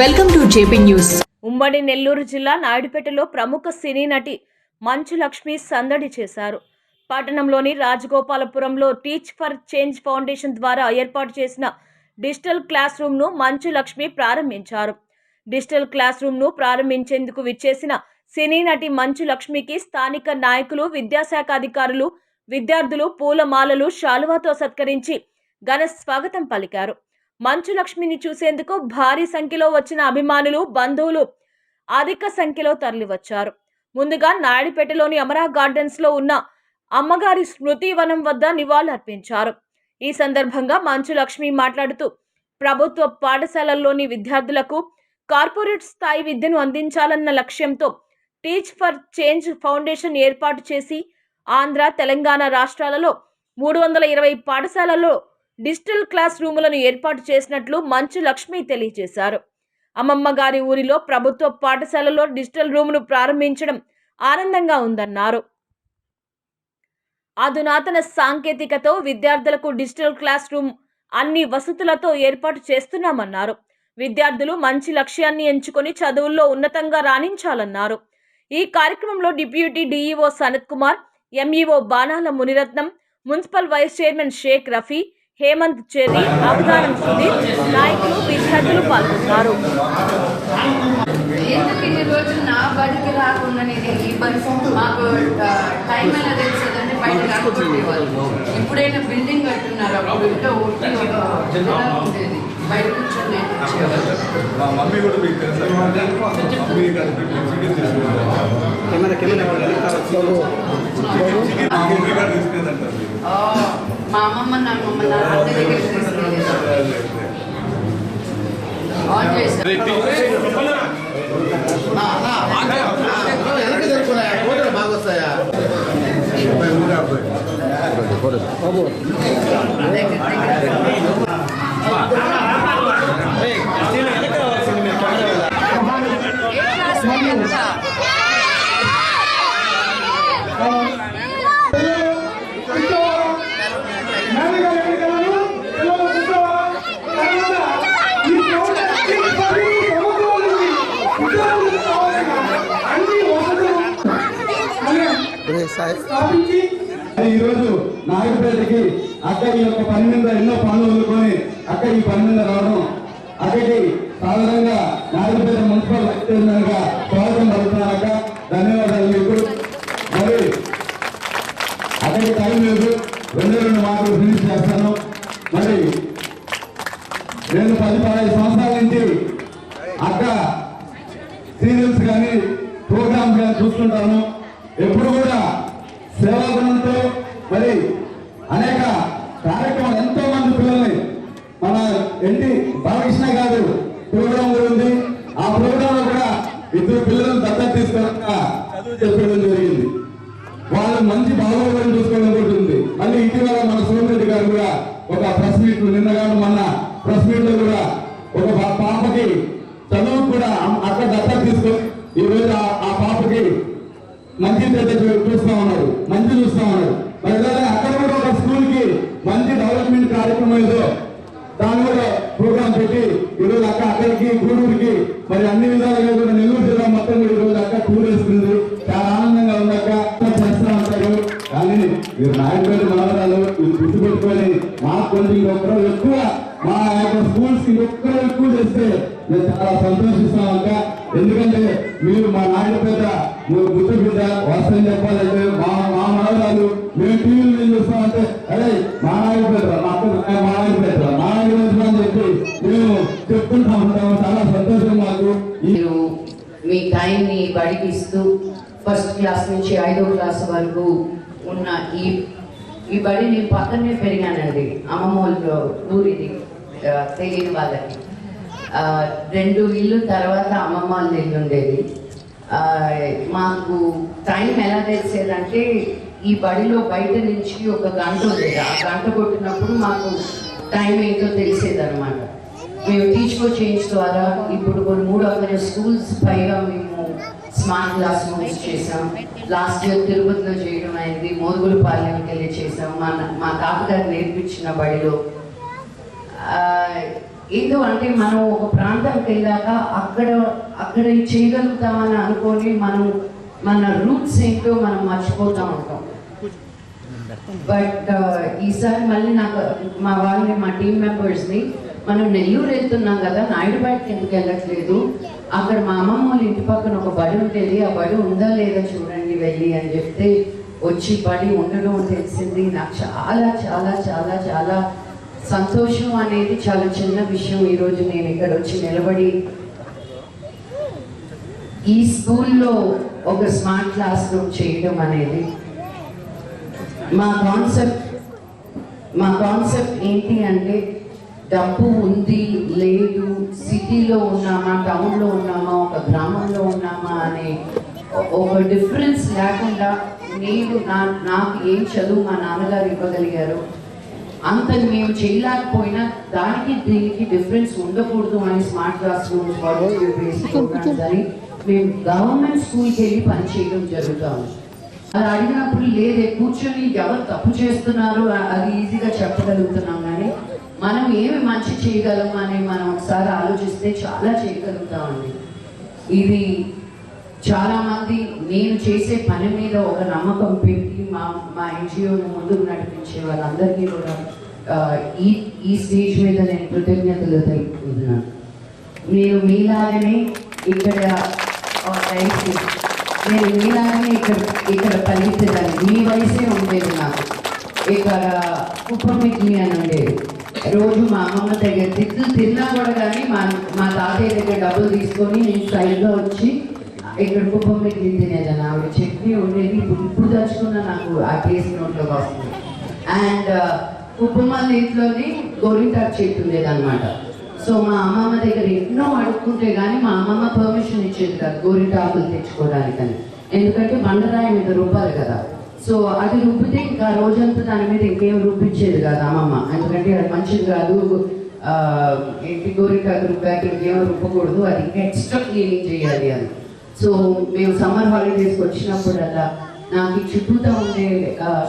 Welcome to JP news ఉమ్మడి నెల్లూరు జిల్లా నాయుడుపేటలో ప్రముఖ సినీ నటి మంచు లక్ష్మి సందడి చేశారు. పట్టణంలోని రాజగోపాలపురంలో టీచ్ ఫర్ చేంజ్ ఫౌండేషన్ ద్వారా ఏర్పాటు చేసిన డిజిటల్ క్లాస్ రూమ్ను మంచు లక్ష్మి ప్రారంభించారు. డిజిటల్ క్లాస్ రూమ్ను ప్రారంభించేందుకు విచ్చేసిన సినీ నటి మంచు లక్ష్మికి స్థానిక నాయకులు విద్యాశాఖ అధికారులు విద్యార్థులు పూలమాలలు శాలువాతో సత్కరించి ఘన స్వాగతం పలికారు. మంచు లక్ష్మిని చూసేందుకు భారీ సంఖ్యలో వచ్చిన అభిమానులు బంధువులు అధిక సంఖ్యలో తరలివచ్చారు. ముందుగా నాయుడుపేటలోని అమరా గార్డెన్స్లో ఉన్న అమ్మగారి స్మృతి వనం వద్ద నివాళులర్పించారు. ఈ సందర్భంగా మంచు లక్ష్మి మాట్లాడుతూ ప్రభుత్వ పాఠశాలల్లోని విద్యార్థులకు కార్పొరేట్ స్థాయి విద్యను అందించాలన్న లక్ష్యంతో టీచ్ ఫర్ చేంజ్ ఫౌండేషన్ ఏర్పాటు చేసి ఆంధ్ర తెలంగాణ రాష్ట్రాలలో మూడు వందల ఇరవై పాఠశాలల్లో డిజిటల్ క్లాస్ రూములను ఏర్పాటు చేసినట్లు మంచు లక్ష్మి తెలియజేశారు. అమ్మమ్మ గారి ఊరిలో ప్రభుత్వ పాఠశాలలో డిజిటల్ రూమును ప్రారంభించడం ఆనందంగా ఉందన్నారు. అధునాతన సాంకేతికతో విద్యార్థులకు డిజిటల్ క్లాస్ రూమ్ అన్ని వసతులతో ఏర్పాటు చేస్తున్నామన్నారు. విద్యార్థులు మంచి లక్ష్యాన్ని ఎంచుకొని చదువుల్లో ఉన్నతంగా రాణించాలన్నారు. ఈ కార్యక్రమంలో deputy DEO Sanath Kumar MEO Banala Muniratnam municipal vice chairman Shaik Rafi Hemanth Cherry Avadhanam Sudheer నాయకులు విద్యార్థులు పాల్గొన్నారు. ఎందుకు ఇన్ని రోజులు నా బడికి రాకుండా నేను ఈ పరిస్థితి మాకు ఆ, టైం ఎలా తెలిసేదంటే బయట రాకపోయేవాళ్ళు. ఇప్పుడైనా బిల్డింగ్ కట్టున్నారు అప్పుడు ఇంకా ఉండేది. బయట కూర్చొని నేర్పించేవాళ్ళు మా మమ్మీ కూడా మీకు తెలుసా. మమ్మీ కాదు చికెన్ తీసుకున్నారు. Camera camera. మా అమ్మమ్మ నా అమ్మమ్మ నా అత్త దగ్గర తీసుకెళ్ళేది బాగా వస్తాయా స్థాపించి ఈరోజు నాగపేటకి అక్క ఈ యొక్క పని మీద ఎన్నో పనులు వదులుకొని అక్క ఈ పని మీద రావడం అక్కడికి సాధారణంగా నాగపేట మున్సిపల్ చైర్మన్ స్వాగతం పలుకుతున్నాను ధన్యవాదాలు మీకు. మరి అక్కడికి టైం లేదు. రెండు రెండు మాటలు ఫినిష్ చేస్తాను. మరి నేను పది పదహైదు సంవత్సరాల నుంచి అక్క సీరియల్స్ కానీ ప్రోగ్రామ్స్ కానీ చూస్తుంటాను. ఎప్పుడు కూడా మరి అనేక కార్యక్రమాలు ఎంతో మంది పిల్లల్ని మన ఎన్టీ బాలకృష్ణ గారు ప్రోగ్రాం జరిగింది ఆ ప్రోగ్రామ్లో కూడా ఇద్దరు పిల్లలను దత్త తీసుకురాక చదువు చెప్పడం జరిగింది. వాళ్ళు మంచి బాగోగులను చూసుకోవడం జరుగుతుంది మళ్ళీ ఇటీవల మన సోమిరెడ్డి గారు కూడా ఒక ప్రెస్ మీట్ నిన్నగాను మొన్న ప్రెస్ మీట్లో కూడా ఒక పాపకి చదువు కూడా అక్కడ దత్త తీసుకొని ఈ రోజు ఆ- పాపకి మంచి పెద్ద చూస్తా ఉన్నారు. మంచి చూస్తా ఉన్నారు. ఏదైనా అక్కడ కూడా ఒక స్కూల్కి మంచి డెవలప్మెంట్ కార్యక్రమం ఏదో దాని కూడా ప్రోగ్రామ్ పెట్టి ఈరోజు అక్క అక్కడికి గూడూరుకి మరి అన్ని విధాలుగా కూడా నెల్లూరు జిల్లా మొత్తం కూడా ఈరోజు అక్క టూర్ వేస్తుంది చాలా ఆనందంగా ఉంది అక్క. చేస్తా ఉంటారు. కానీ మీరు నాయకుడు మనవరాలు ఇది గుర్తుపెట్టుకొని మాకు కొంచెం ఎక్కువ మా యొక్క స్కూల్స్కి ఒక్కరు ఎక్కువ చేస్తే నేను చాలా సంతోషిస్తాం అక్క ఎందుకంటే మీరు మా నాయుడు పెద్ద ముద్దు బిడ్డ వస్తాయని చెప్పాలంటే మా మా మేము టీవీలు నేను చూస్తాం అంటే అరే మా నాయుడు పెట్టరా మా అక్క మా నాయుడు పెద్ద మా నాయుడు అని చెప్పి మేము చెప్తుంటా ఉంటాము చాలా సంతోషం మాకు మీ టైంని బడికి ఇస్తూ ఫస్ట్ క్లాస్ నుంచి ఐదో క్లాస్ వరకు ఉన్న ఈ ఈ బడి నేను పక్కనే పెరిగానండి అమ్మమ్మ ఊరిది తెలియని వాళ్ళకి. రెండు ఇల్లు తర్వాత అమ్మమ్మ వాళ్ళ ఇల్లు ఉండేది. మాకు టైం ఎలా తెలిసేదంటే ఈ బడిలో బయట నుంచి ఒక గంట ఉండేది ఆ గంట కొట్టినప్పుడు మాకు టైం ఏంటో తెలిసేది అనమాట మేము టీచ్ చేంజ్ ద్వారా ఇప్పుడు కొన్ని మూడు వందల స్కూల్స్ పైగా మేము స్మార్ట్ క్లాస్ రూమ్స్ చేసాం లాస్ట్ ఇయర్ తిరుపతిలో చేయడం అయింది. మోదుగులపాలెంకి వెళ్ళి చేసాం మా మా తాతగారు నేర్పించిన బడిలో. ఏదో అంటే మనం ఒక ప్రాంతానికి వెళ్ళాక అక్కడ అక్కడ చేయగలుగుతామని అనుకొని మనం మన రూట్స్ ఏంటో మనం మర్చిపోతూ ఉంటాం. బట్ uh, ఈసారి మళ్ళీ నాకు మా వాళ్ళని మా టీం మెంబర్స్ని మనం నెల్లూరు వెళ్తున్నాం కదా నాయుడుపేటకి ఎందుకు వెళ్ళట్లేదు? అక్కడ మా అమ్మమ్మ వాళ్ళ ఇంటి పక్కన ఒక బడి ఉండేది. ఆ బడి ఉందా లేదా చూడండి వెళ్ళి అని చెప్తే వచ్చి బడి ఉండడం తెలిసింది. నాకు చాలా చాలా చాలా చాలా సంతోషం అనేది చాలా చిన్న విషయం ఈరోజు నేను ఇక్కడ వచ్చి నిలబడి ఈ స్కూల్లో ఒక స్మార్ట్ క్లాస్ రూమ్ చేయడం అనేది మా కాన్సెప్ట్ మా కాన్సెప్ట్ ఏంటి అంటే డబ్బు ఉంది లేదు సిటీలో ఉన్నామా టౌన్లో ఉన్నామా ఒక గ్రామంలో ఉన్నామా అనే ఒక డిఫరెన్స్ లేకుండా నేను నా నాకు ఏం చదువు మా నాన్నగారు ఇవ్వగలిగారు. అంత మేము చేయలేకపోయినా దానికి దీనికి డిఫరెన్స్ ఉండకూడదు అని స్మార్ట్ క్లాస్ రూమ్స్ అని మేము గవర్నమెంట్ స్కూల్కి వెళ్ళి పనిచేయడం జరుగుతాము అది అడిగినప్పుడు లేదే కూర్చొని ఎవరు తప్పు చేస్తున్నారు అది ఈజీగా చెప్పగలుగుతున్నాం కానీ మనం ఏమి మంచి చేయగలం అని మనం ఒకసారి ఆలోచిస్తే చాలా చేయగలుగుతామండి. ఇది చాలామంది నేను చేసే పని మీద ఒక నమ్మకం పెట్టి మా మా ఎన్జిఓను ముందుకు నడిపించే వాళ్ళందరికీ కూడా ఈ ఈ స్టేజ్ మీద నేను కృతజ్ఞతలు తెలుపుకుంటున్నాను. నేను మీలాగనే ఇక్కడ నేను మీలాగనే ఇక్కడ ఇక్కడ పనిచేదాన్ని మీ వయసే ఉండేది నాకు ఇక్కడ కుప్పమిక్కి అని ఉండేది. రోజు మా అమ్మమ్మ దగ్గర తిట్లు తిన్నా కూడా కానీ మా మా తాతయ్య దగ్గర డబ్బులు తీసుకొని నేను సైడ్లో వచ్చి ఇక్కడ కుప్పమిక్కి తినేదాన్ని. ఆవిడ చట్నీ ఉండేది ఇప్పుడు ఇప్పుడు దాచుకున్న నాకు ఆ టేస్ట్ నోట్లోకి వస్తుంది. అండ్ కుప్పమల్లి ఇంట్లోనే గోరింటాకు చెట్టు ఉండేదన్నమాట. సో మా అమ్మమ్మ దగ్గర ఎన్నో అడుక్కుంటే కానీ మా అమ్మమ్మ పర్మిషన్ ఇచ్చేది కాదు. గోరింటాకులు తెచ్చుకోవడానికని. ఎందుకంటే బండరాయి మీద రుబ్బాలి కదా. సో అది రుబ్బితే ఇంకా రోజంతా దాని మీద ఇంకేం రుబ్బించేది కాదు అమ్మమ్మ. ఎందుకంటే అది మంచిది కాదు. ఏంటి గోరింటాకు రుబ్బాక ఇంకేమో రుబ్బకూడదు. అది ఇంకా ఎక్స్ట్రా క్లీనింగ్ చేయాలి అని. సో మేము సమ్మర్ హాలిడేస్కి వచ్చినప్పుడల్లా నాకు ఈ చుట్టూతా ఉండే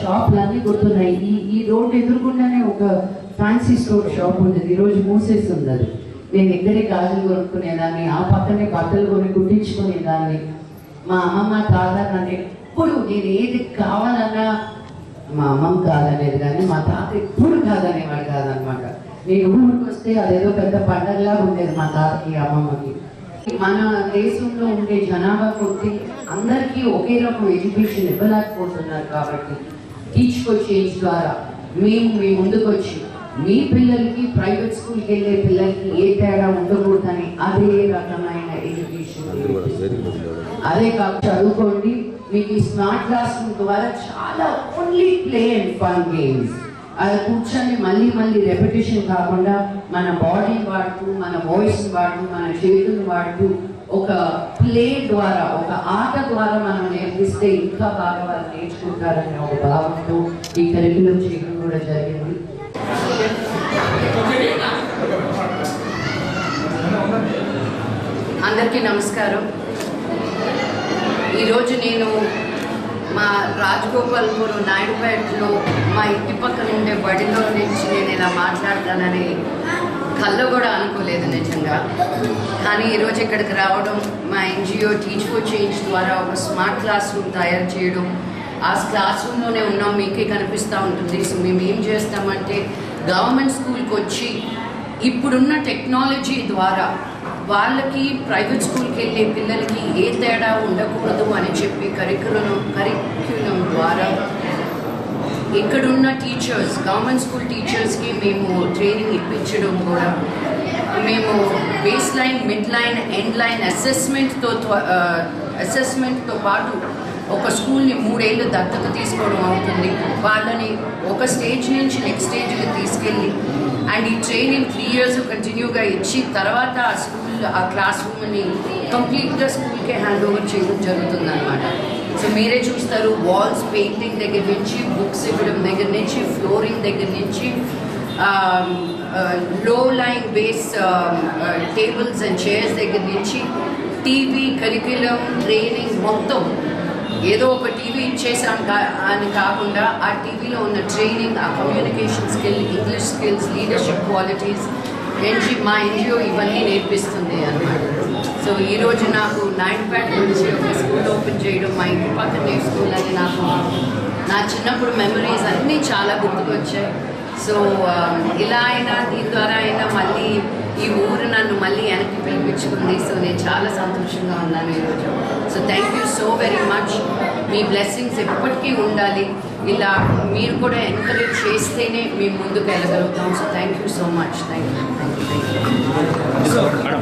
షాపులన్నీ గుర్తున్నాయి. ఈ ఈ రోడ్డు ఎదురుకుండానే ఒక ఫ్యాన్సీ స్టోర్ షాప్ ఉండేది ఈరోజు మూసేస్తుంది అది నేను ఇక్కడే గాజులు కొనుక్కునేదాన్ని ఆ పక్కనే బట్టలు కొని కుట్టించుకునేదాన్ని. మా అమ్మమ్మ తాత నన్ను ఎప్పుడు నేను ఏది కావాలన్నా మా అమ్మమ్మ కాదనేది కానీ మా తాత ఎప్పుడు కాదనేవాడు కాదనమాట. నేను ఊరికి వస్తే అదేదో పెద్ద పండగలా ఉండేది మా తాతకి అమ్మమ్మకి. మన దేశంలో ఉండే జనాభా కొద్ది అందరికీ ఒకే రకం ఎడ్యుకేషన్ ఇవ్వలేకపోతున్నారు కాబట్టి టీచ్ చేంజ్ ద్వారా మేము మీ ముందుకు వచ్చి మీ పిల్లలకి ప్రైవేట్ స్కూల్కి వెళ్ళే పిల్లలకి ఏ తేడా ఉండకూడదని అదే రకమైన ఎడ్యుకేషన్ అదే కాదు. చదువుకోండి. మీకు ఈ స్మార్ట్ క్లాస్ రూమ్ ద్వారా చాలా only play and fun games. అది కూర్చొని మళ్ళీ మళ్ళీ రెపిటేషన్ కాకుండా మన బాడీ వాడుతూ మన వాయిస్ వాడుతూ మన చేతులు వాడుతూ ఒక ప్లే ద్వారా ఒక ఆట ద్వారా మనం నేర్పిస్తే ఇంకా బాగా వాళ్ళు నేర్చుకుంటారనే ఒక భావంతో ఈ కరికులం చేయడం కూడా జరిగింది. అందరికీ నమస్కారం. ఈరోజు నేను మా రాజగోపాల్పూర్ నాయుడుపేటలో మా ఇంటి పక్కన ఉండే బడిలో నుంచి నేను ఇలా మాట్లాడతానని కళ్ళు కూడా అనుకోలేదు నిజంగా. కానీ ఈరోజు ఇక్కడికి రావడం మా ఎన్జిఓ టీచ్ ఫర్ చేంజ్ ద్వారా ఒక స్మార్ట్ క్లాస్ రూమ్ తయారు చేయడం ఆ క్లాస్ రూమ్లోనే ఉన్నాం మీకే కనిపిస్తూ ఉంటుంది. సో మేము ఏం చేస్తామంటే గవర్నమెంట్ స్కూల్కి వచ్చి ఇప్పుడున్న టెక్నాలజీ ద్వారా వాళ్ళకి ప్రైవేట్ స్కూల్కి వెళ్ళే పిల్లలకి ఏ తేడా ఉండకూడదు అని చెప్పి కరికులం కరిక్యులం ద్వారా ఇక్కడున్న టీచర్స్ గవర్నమెంట్ స్కూల్ టీచర్స్కి మేము ట్రైనింగ్ ఇప్పించడం కూడా మేము base line mid line end line అసెస్మెంట్తో అసెస్మెంట్తో పాటు ఒక స్కూల్ని మూడేళ్ళు దత్తత తీసుకోవడం అవుతుంది. వాళ్ళని ఒక స్టేజ్ నుంచి నెక్స్ట్ స్టేజ్కి తీసుకెళ్ళి అండ్ ఈ ట్రైనింగ్ త్రీ ఇయర్స్ కంటిన్యూగా ఇచ్చి తర్వాత ఆ స్కూల్ ఆ క్లాస్ రూమ్ని కంప్లీట్గా స్కూల్కే హ్యాండ్ ఓవర్ చేయడం జరుగుతుంది అనమాట సో మీరే చూస్తారు వాల్స్ పెయింటింగ్ దగ్గర నుంచి బుక్స్ ఇవ్వడం దగ్గర నుంచి ఫ్లోరింగ్ దగ్గర నుంచి లో line base tables and chairs దగ్గర నుంచి టీవీ కరిక్యులం ట్రైనింగ్ మొత్తం ఏదో ఒక టీవీ ఇచ్చేసాం కా- అని కాకుండా ఆ టీవీలో ఉన్న ట్రైనింగ్ ఆ communication skill English skills leadership qualities NG మా ఎన్జిఓ ఇవన్నీ నేర్పిస్తుంది అన్నమాట. సో ఈరోజు నాకు నాయుడుపేట నుంచి ఒక స్కూల్ ఓపెన్ చేయడం మా ఇంటి పక్కనే స్కూల్ అని నాకు నా చిన్నప్పుడు మెమరీస్ అన్నీ చాలా గుర్తుకొచ్చాయి. సో ఇలా అయినా దీని ద్వారా అయినా మళ్ళీ ఈ ఊరు నన్ను మళ్ళీ వెనక్కి పిలిపించుకుంది. సో నేను చాలా సంతోషంగా ఉన్నాను ఈరోజు so thank you so very much me blessings ఎప్పటికీ ఉండాలి. ఇలా మీరు కూడా ఎంకరేజ్ చేస్తేనే మేము ముందుకు వెళ్ళగలుగుతాం. So thank you so much thank you thank you thank you